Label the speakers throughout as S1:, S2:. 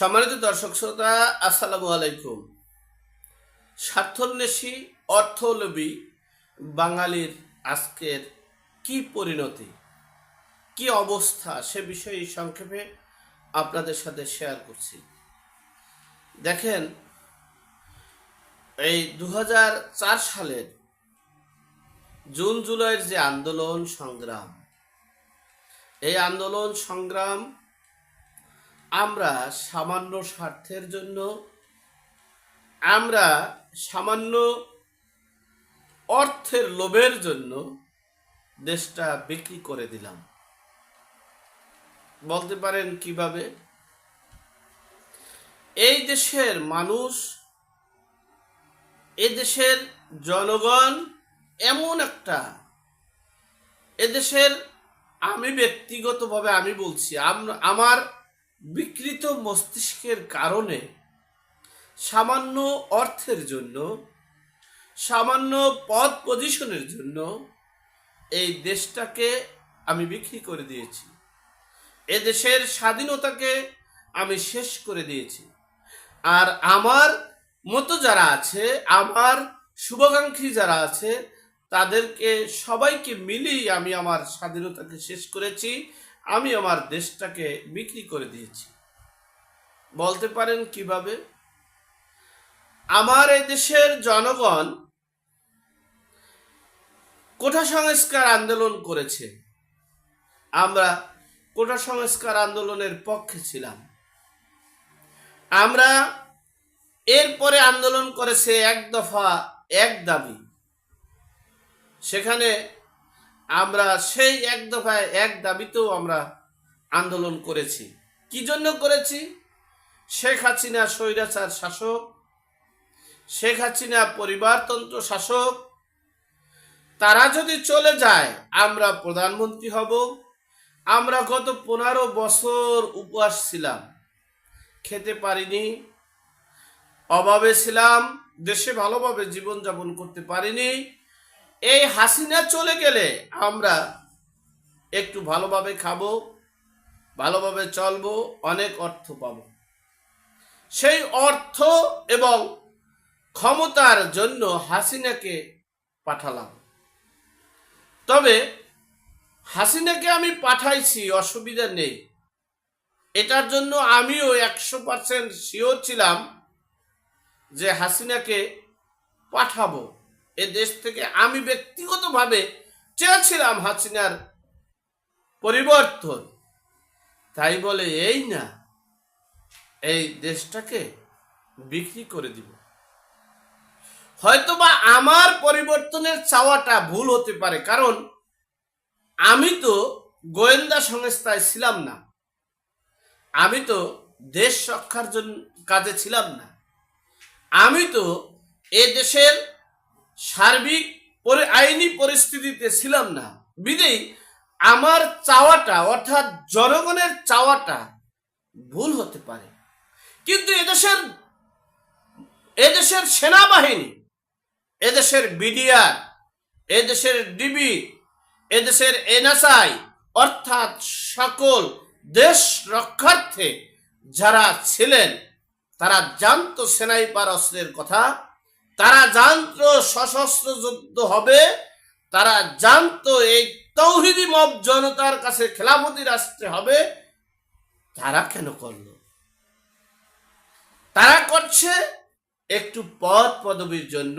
S1: সম্মানিত দর্শক শ্রোতা, আসসালামু আলাইকুম। স্বার্থন্বেষী, অর্থলোভী বাঙালির আজকের কি পরিণতি, কি অবস্থা সে বিষয়ে সংক্ষেপে আপনাদের সাথে শেয়ার করছি। দেখেন, এই দু হাজার চার সালের জুন জুলাইয়ের যে আন্দোলন সংগ্রাম, এই আন্দোলন সংগ্রাম আমরা সামান্য স্বার্থের জন্য, আমরা সামান্য অর্থের লোভের জন্য দেশটা বিক্রি করে দিলাম। বলতে পারেন কীভাবে? এই দেশের মানুষ, এ দেশের জনগণ এমন একটা এদেশের আমি ব্যক্তিগতভাবে আমি বলছি, আম- আমার বিকৃত মস্তিষ্কের কারণে সামান্য অর্থের জন্য, সামান্য পদ পজিশনের জন্য এই দেশটাকে আমি বিক্রি করে দিয়েছি। এ দেশের স্বাধীনতাকে আমি শেষ করে দিয়েছি। আর আমার মতো যারা আছে, আমার শুভাকাঙ্ক্ষী যারা আছে, তাদেরকে সবাইকে মিলিয়ে আমি আমার স্বাধীনতাকে শেষ করেছি। আমি আমার দেশটাকে বিক্রি করে দিয়েছি। বলতে পারেন কীভাবে? আমার এই দেশের জনগণ কোঠা সংস্কার আন্দোলন করেছে। আমরা কোঠা সংস্কার আন্দোলনের পক্ষে ছিলাম। আমরা এরপরে আন্দোলন করেছে এক দফা এক দাবি। সেখানে আমরা সেই এক দফায়, এক দাবিতেও আমরা আন্দোলন করেছি। কি জন্য করেছি? শেখ হাসিনা স্বৈরাচার শাসক, শেখ হাসিনা পরিবারতন্ত্র শাসক, তারা যদি চলে যায়, আমরা প্রধানমন্ত্রী হব। আমরা গত পনেরো বছর উপবাস ছিলাম, খেতে পারিনি, অভাবে ছিলাম, দেশে ভালোভাবে জীবনযাপন করতে পারিনি এই হাসিনা চলে গেলে আমরা একটু ভালোভাবে খাব, ভালোভাবে চলবো, অনেক অর্থ পাবো। সেই অর্থ এবং ক্ষমতার জন্য হাসিনাকে পাঠালাম। তবে হাসিনাকে আমি পাঠাইছি, অসুবিধা নেই। এটার জন্য আমিও একশো পার্সেন্ট শিওর ছিলাম যে হাসিনাকে পাঠাবো। এ দেশ থেকে আমি ব্যক্তিগতভাবে চেয়েছিলাম হাসিনার পরিবর্তন। তাই বলে এই না, এই দেশটাকে বিক্রি করে দিব। হয়তোবা আমার পরিবর্তনের চাওয়াটা ভুল হতে পারে, কারণ আমি তো গোয়েন্দা সংস্থায় ছিলাম না। আমি তো দেশ রক্ষার জন্য কাজে ছিলাম না। আমি তো এ দেশের সার্বিক আইনি পরিস্থিতিতে ছিলাম না। বিদেই আমার চাওয়াটা, অর্থাৎ জনগণের চাওয়াটা ভুল হতে পারে। কিন্তু এদেশের এদেশের সেনাবাহিনী, এদেশের বিডিআর, এদেশের ডিবি, এদেশের এনএসআই, অর্থাৎ সকল দেশ রক্ষার্থে যারা ছিলেন, তারা জানতো সেনাইপার অস্ত্রের কথা। তারা জানতো সশস্ত্র যুদ্ধ হবে, তারা জানতো এই তৌহিদি মব জনতার কাছে খেলাফতি রাষ্ট্রে হবে, তারা কেন করল? তারা করছে একটু পদ পদবীর জন্য,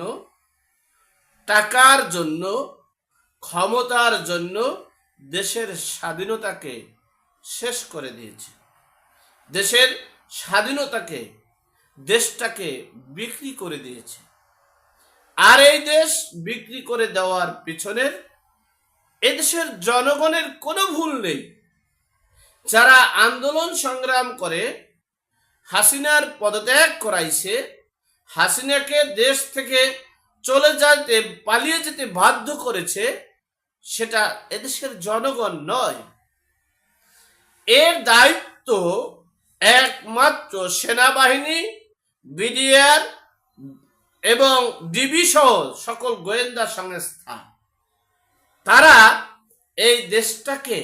S1: টাকার জন্য, ক্ষমতার জন্য দেশের স্বাধীনতাকে শেষ করে দিয়েছে। দেশের স্বাধীনতাকে, দেশটাকে বিক্রি করে দিয়েছে। আর এই দেশ বিক্রি করে দেওয়ার পিছনের এদেশের জনগণের কোনো ভুল নেই। যারা আন্দোলন সংগ্রাম করে, হাসিনার পদত্যাগ করাইছে, হাসিনাকে দেশ থেকে চলে যেতে পালিয়ে যেতে বাধ্য করেছে, সেটা এদেশের জনগণ নয়। এর দায়িত্ব একমাত্র সেনাবাহিনী, বিডিআর এবং ডিবি সহ সকল গোয়েন্দা সংস্থা, তারা এই দেশটাকে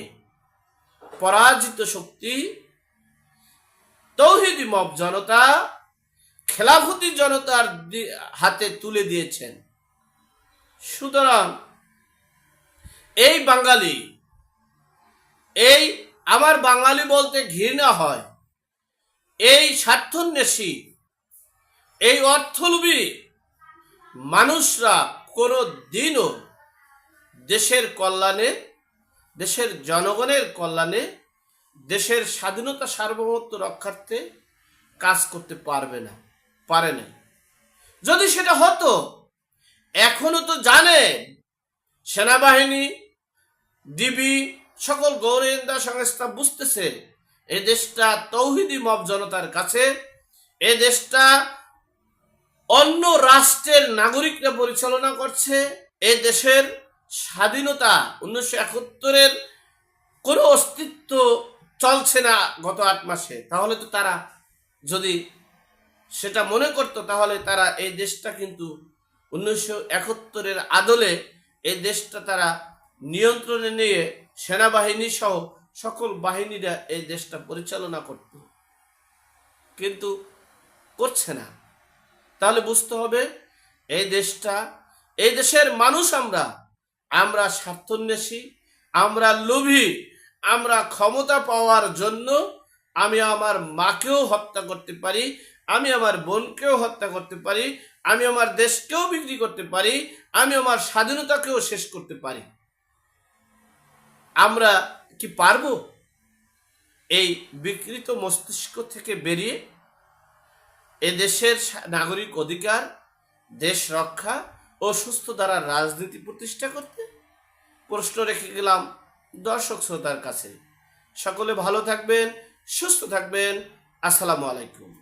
S1: পরাজিত শক্তি, তৌহিদি মব জনতা, খেলাফতি জনতার হাতে তুলে দিয়েছেন। সুতরাং এই বাঙালি, এই আমার বাঙালি বলতে ঘৃণা হয়, এই স্বার্থন্বেষী, এই অর্থলোভী মানুষরা কোনো দিনও দেশের কল্যাণে, দেশের জনগণের কল্যাণে, দেশের স্বাধীনতা সার্বভৌমত্ব রক্ষার্থে কাজ করতে পারবে না, পারে না। যদি সেটা হতো, এখনও তো জানে সেনাবাহিনী, ডিবি, সকল গৌরেন্দা সংস্থা বুঝতেছে, এ দেশটা তৌহিদি মব জনতার কাছে, এ দেশটা অন্য রাষ্ট্রের নাগরিকরা পরিচালনা করছে এ দেশের স্বাধীনতা উনিশশো একাত্তরের কোনো অস্তিত্ব চলছে না গত আট মাসে। তাহলে তো তারা যদি সেটা মনে করতো, তাহলে তারা এই দেশটা কিন্তু উনিশশো একাত্তরের আদলে এই দেশটা তারা নিয়ন্ত্রণে নিয়ে সেনাবাহিনী সহ সকল বাহিনীরা এই দেশটা পরিচালনা করত। কিন্তু করছে না। তাহলে বুঝতে হবে, এই দেশটা, এই দেশের মানুষ আমরা। আমরা স্বার্থন্বেষী, আমরা লোভী, আমরা ক্ষমতা পাওয়ার জন্য আমি আমার মাকেও হত্যা করতে পারি, আমি আমার বোনকেও হত্যা করতে পারি, আমি আমার দেশকেও বিক্রি করতে পারি, আমি আমার স্বাধীনতাকেও শেষ করতে পারি। আমরা কি পারব? এই বিকৃত মস্তিষ্ক থেকে বেরিয়ে এ দেশের সা- নাগরিক অধিকার, দেশ রক্ষা ও সুস্থ দ্বারা রাজনীতি প্রতিষ্ঠা করতে প্রশ্ন রেখে গেলাম দর্শক শ্রোতার কাছে। সকলে ভালো থাকবেন, সুস্থ থাকবেন। আসসালামু আলাইকুম।